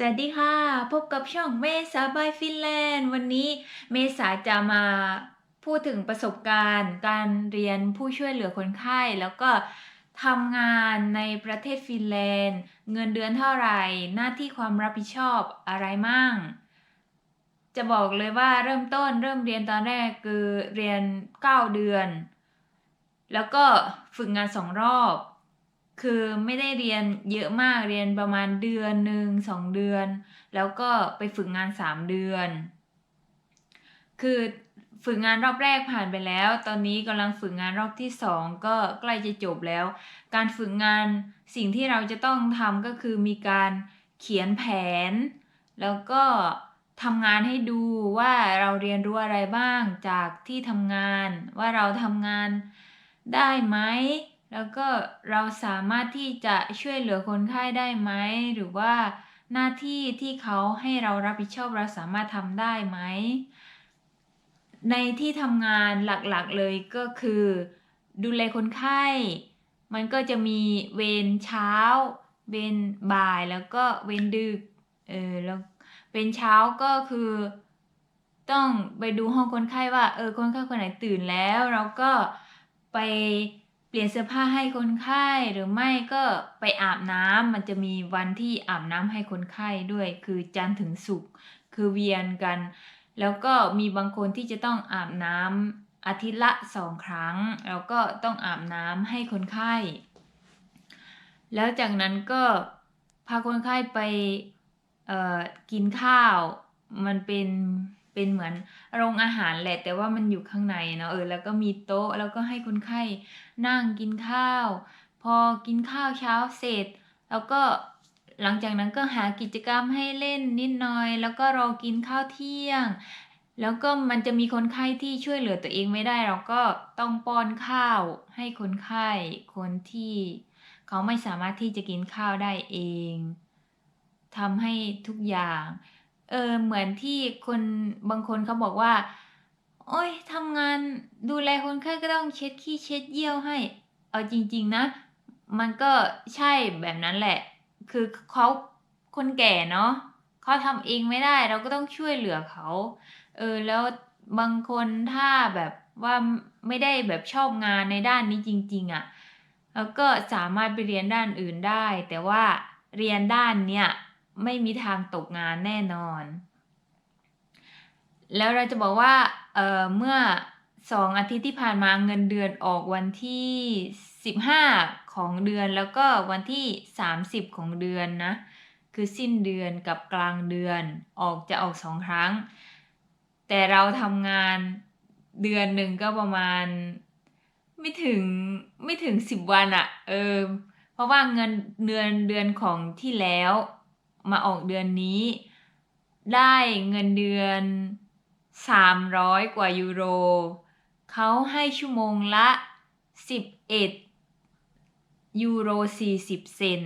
สวัสดีค่ะ พบกับช่องเมษาบายฟินแลนด์ วันนี้เมษาจะมาพูดถึงประสบการณ์ การเรียนผู้ช่วยเหลือคนไข้ แล้วก็ทำงานในประเทศฟินแลนด์ เงินเดือนเท่าไหร่ หน้าที่ความรับผิดชอบอะไรมั่ง จะบอกเลยว่าเริ่มต้นเริ่มเรียนตอนแรกคือเรียน 9 เดือน แล้วก็ฝึกงานสองรอบ คือไม่ได้เรียนเยอะมากเรียนประมาณเดือนหนึ่งสองเดือน แล้วก็ไปฝึกงานสามเดือน คือฝึกงานรอบแรกผ่านไปแล้ว ตอนนี้กำลังฝึกงานรอบที่สองก็ใกล้จะจบแล้ว การฝึกงานสิ่งที่เราจะต้องทำก็คือมีการเขียนแผน แล้วก็ทำงานให้ดูว่าเราเรียนรู้อะไรบ้างจากที่ทำงาน ว่าเราทำงานได้ไหม แล้วก็เราสามารถที่จะช่วยเหลือคนไข้ได้ไหม หรือว่าหน้าที่ที่เขาให้เรารับผิดชอบเราสามารถทำได้ไหม ในที่ทำงานหลักๆเลยก็คือ ดูแลคนไข้ มันก็จะมีเวรเช้า เวรบ่ายแล้วก็เวรดึก เออแล้วเวรเช้าก็คือ ต้องไปดูห้องคนไข้ว่า เออคนไข้คนไหนตื่นแล้ว เราก็ไป เปลี่ยนเสื้อผ้าให้คนไข้หรือไม่ก็ไปอาบน้ำมันจะมีวันที่อาบน้ำให้คนไข้ด้วย คือจันทร์ถึงศุกร์คือเวียนกัน แล้วก็มีบางคนที่จะต้องอาบน้ำอาทิตย์ละสองครั้ง แล้วก็ต้องอาบน้ำให้คนไข้ แล้วจากนั้นก็พาคนไข้ไปกินข้าวมันเป็น เป็นเหมือนโรงอาหารแหละ แต่ว่ามันอยู่ข้างในเนาะเออแล้วก็มีโต๊ะแล้วก็ให้คนไข้นั่งกินข้าว พอกินข้าวเช้าเสร็จ แล้วก็หลังจากนั้นก็หากิจกรรมให้เล่นนิดหน่อย แล้วก็รอกินข้าวเที่ยง แล้วก็มันจะมีคนไข้ที่ช่วยเหลือตัวเองไม่ได้ เราก็ต้องป้อนข้าวให้คนไข้คนที่เขาไม่สามารถที่จะกินข้าวได้เองทำให้ทุกอย่าง เออเหมือนที่คนบางคนเขาบอกว่า โอ๊ยทำงานดูแลคนไข้ก็ต้องเช็ดขี้เช็ดเยี่ยวให้ เอาจริง ๆ นะ มันก็ใช่แบบนั้นแหละ คือเขาคนแก่เนาะเขาทำเองไม่ได้เราก็ต้องช่วยเหลือเขาเออแล้วบางคนถ้าแบบว่าไม่ได้แบบชอบงานในด้านนี้จริง ๆอะ่ะแล้วก็สามารถไปเรียนด้านอื่นได้ แต่ว่าเรียนด้านเนี้ย ไม่มีทางตกงานแน่นอน แล้วเราจะบอกว่าเเมื่อสองอาทิตย์ที่ผ่านมาเงินเดือนออกวันที่สิบห้าของเดือนแล้วก็วันที่สามสิบของเดือนนะ คือสิ้นเดือนกับกลางเดือนออกจะออกสองครั้ง แต่เราทำงานเดือนหนึ่งก็ประมาณไม่ถึงไม่ถึงสิบวันอะเออเพราะว่าเงินเดือนเดือนของที่แล้ว มาออกเดือนนี้ ได้เงินเดือนสามร้อยกว่ายูโร เขาให้ชั่วโมงละสิบเอ็ดยูโรสี่สิบเซน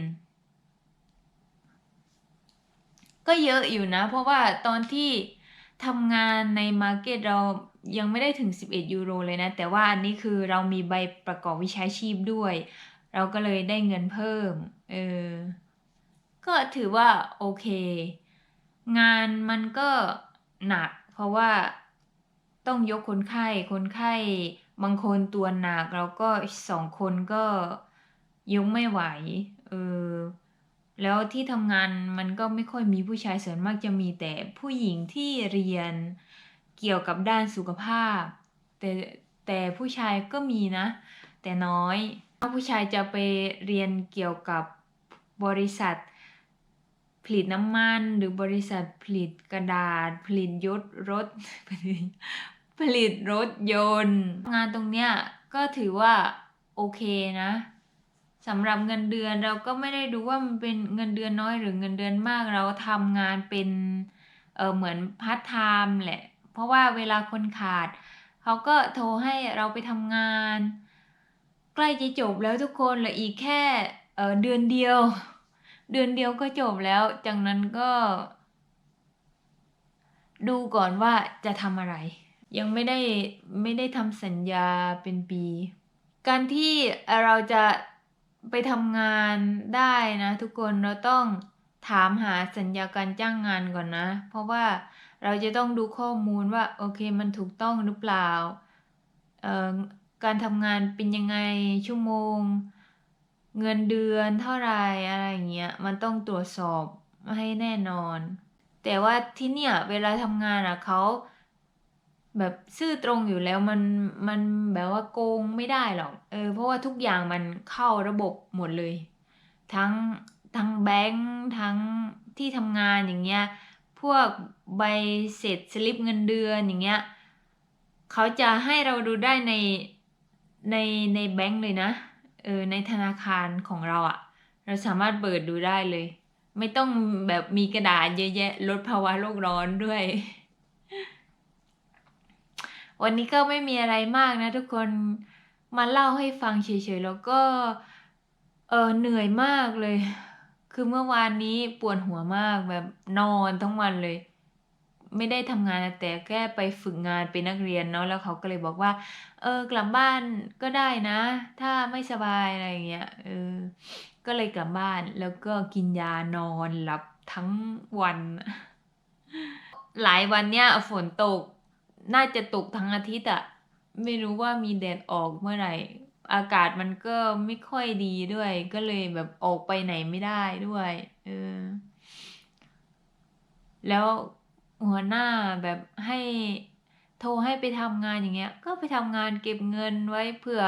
ก็เยอะอยู่นะ เพราะว่าตอนที่ทำงานในมาร์เก็ตเรายังไม่ได้ถึง 11 ยูโรเลยนะ แต่ว่าอันนี้คือเรามีใบประกอบวิชาชีพด้วย เราก็เลยได้เงินเพิ่ม เออ ก็ถือว่าโอเค งานมันก็หนัก เพราะว่าต้องยกคนไข้ คนไข้บางคนตัวหนักแล้วก็สองคนก็ยกไม่ไหว เออ แล้วที่ทำงานมันก็ไม่ค่อยมีผู้ชายส่วนมากจะมีแต่ผู้หญิงที่เรียนเกี่ยวกับด้านสุขภาพ แต่แต่ผู้ชายก็มีนะ แต่น้อย ผู้ชายจะไปเรียนเกี่ยวกับบริษัท ผลิตน้ำมัน หรือบริษัทผลิตกระดาษ ผลิตยศรถ ผลิตรถยนต์ งานตรงเนี้ยก็ถือว่าโอเคนะสำหรับเงินเดือนเราก็ไม่ได้ดูว่ามันเป็นเงินเดือนน้อยหรือเงินเดือนมากเราทำงานเป็นเออเหมือนพาร์ทไทม์แหละ เพราะว่าเวลาคนขาด เขาก็โทรให้เราไปทำงาน ใกล้จะจบแล้วทุกคนเหลืออีกแค่เออเดือนเดียว เดือนเดียวก็จบแล้ว จากนั้นก็ ดูก่อนว่าจะทำอะไร ยังไม่ได้ไม่ได้ทำสัญญาเป็นปี การที่เราจะไปทำงานได้นะทุกคนเราต้องถามหาสัญญาการจ้างงานก่อนนะ เพราะว่าเราจะต้องดูข้อมูลว่าโอเคมันถูกต้องหรือเปล่า การทำงานเป็นยังไงชั่วโมง เงินเดือนเท่าไรอะไรเงี้ยมันต้องตรวจสอบให้แน่นอน แต่ว่าที่เนี่ยเวลาทำงานอะเขาแบบซื่อตรงอยู่แล้วมันมันแบบว่าโกงไม่ได้หรอกเออเพราะว่าทุกอย่างมันเข้าระบบหมดเลย ทั้งทั้งแบงก์ทั้งที่ทำงานอย่างเงี้ยพวกใบเสร็จสลิปเงินเดือนอย่างเงี้ยเขาจะให้เราดูได้ในในในแบงก์เลยนะ เออในธนาคารของเราอะเราสามารถเปิดดูได้เลย ไม่ต้องแบบมีกระดาษเยอะแยะลดภาวะโลกร้อนด้วย วันนี้ก็ไม่มีอะไรมากนะทุกคนมาเล่าให้ฟังเฉยๆแล้วก็เออเหนื่อยมากเลย คือเมื่อวานนี้ปวดหัวมากแบบนอนทั้งวันเลย ไม่ได้ทำงานนะแต่แค่ไปฝึกงานเป็นนักเรียนเนาะแล้วเขาก็เลยบอกว่า เออกลับบ้านก็ได้นะ ถ้าไม่สบายอะไรอย่างเงี้ยเออก็เลยกลับบ้านแล้วก็กินยานอนหลับทั้งวัน หลายวันเนี้ยฝนตกน่าจะตกทั้งอาทิตย์อะไม่รู้ว่ามีแดดออกเมื่อไหร่ อากาศมันก็ไม่ค่อยดีด้วย ก็เลยแบบออกไปไหนไม่ได้ด้วย เออ แล้ว หัวหน้าแบบให้โทรให้ไปทำงานอย่างเงี้ย ก็ไปทำงานเก็บเงินไว้เผื่อ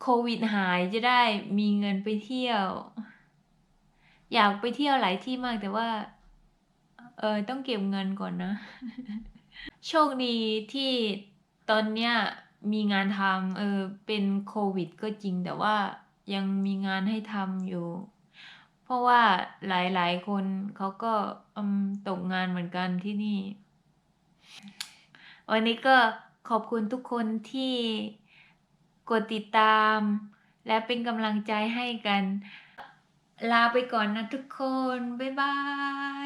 โควิดหายจะได้มีเงินไปเที่ยว อยากไปเที่ยวหลายที่มากแต่ว่า เออต้องเก็บเงินก่อนนะ โชคดีที่ตอนเนี้ยมีงานทำเออเป็นโควิดก็จริงแต่ว่ายังมีงานให้ทำอยู่ ราะว่าหลาย ๆ คนเขาก็อืมตกงานเหมือนกันที่นี่ วันนี้ก็ขอบคุณทุกคนที่กดติดตาม และเป็นกำลังใจให้กัน ลาไปก่อนนะทุกคน บ๊ายบาย